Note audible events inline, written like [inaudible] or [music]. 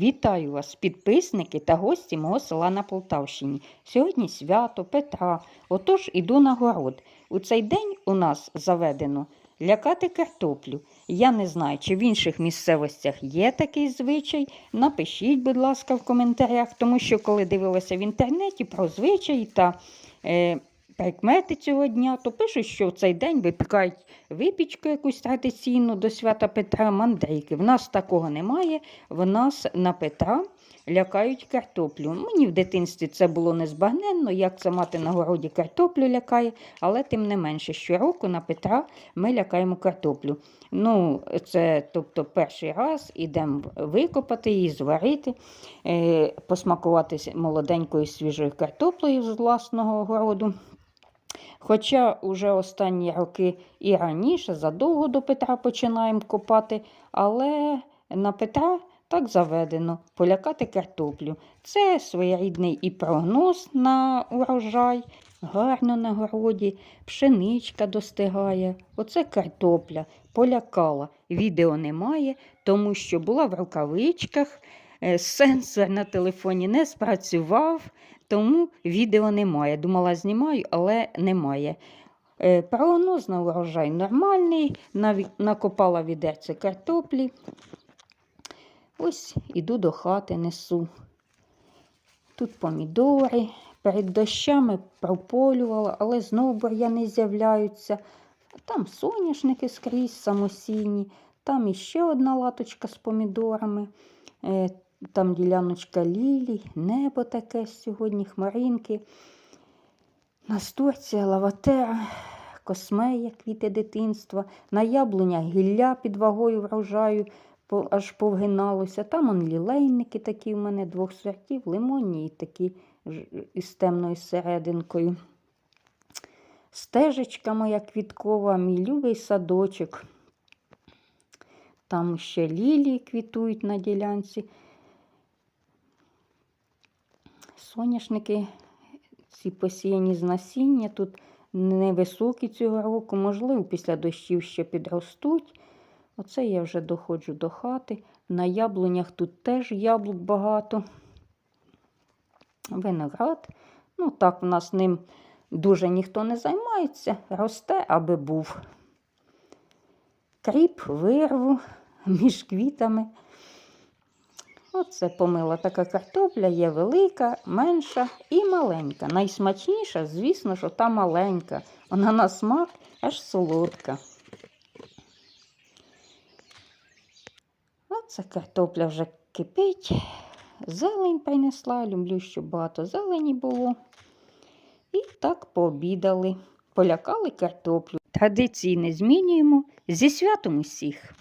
Вітаю вас, підписники та гості мого села на Полтавщині. Сьогодні свято Петра. Отож іду на город. У цей день у нас заведено лякати картоплю. Я не знаю, чи в інших місцевостях є такий звичай. Напишіть, будь ласка, в коментарях, тому що коли дивилася в інтернеті про звичай та е, прикмети цього дня, то пишуть, що в цей день випікають випічку якусь традиційну до свята Петра мандрейки. В нас такого немає. В нас на Петра лякають картоплю. Мені в дитинстві це було незбагненно, як це мати на городі картоплю лякає, але тим не менше, щороку на Петра ми лякаємо картоплю. Ну, це тобто перший раз ідемо викопати її, зварити, е, посмакувати молоденькою свіжою картоплею з власного городу. Хоча уже останні роки і раніше, задовго до Петра починаємо копати, але на Петра так заведено полякати картоплю. Це своєрідний і прогноз на урожай, гарно на городі, пшеничка достигає. Оце картопля полякала. Відео немає, тому що була в рукавичках, сенсор на телефоні не спрацював. Тому відео немає. Думала, знімаю, але немає. Е, Прогноз на урожай нормальний, накопала відерце картоплі. Ось іду до хати, несу. Тут помідори. Перед дощами прополювала, але знову бур'яни з'являються. Там соняшники скрізь самосійні, там іще одна латочка з помідорами. Там діляночка лілій, небо таке сьогодні, хмаринки, настурція, лаватера, космея, квіти дитинства, на яблунях гілля під вагою врожаю аж повгиналося. Там он лілейники такі в мене двох сортів, лимонні такі із темною серединкою. Стежечка моя квіткова, мій любий садочок. Там ще лілії квітують на ділянці. Соняшники ці посіяні з насіння. Тут невисокі цього року, можливо, після дощів ще підростуть. Оце я вже доходжу до хати. На яблунях тут теж яблук багато. Виноград. Ну, так, в нас ним дуже ніхто не займається, росте, аби був. Кріп, вирву [laughs] між квітами. Оце помила така картопля, є велика, менша і маленька. Найсмачніша, звісно, що та маленька. Вона на смак аж солодка. Оце картопля вже кипить. Зелень принесла, люблю, щоб багато зелені було. І так пообідали, полякали картоплю. Традиції не змінюємо. Зі святом усіх!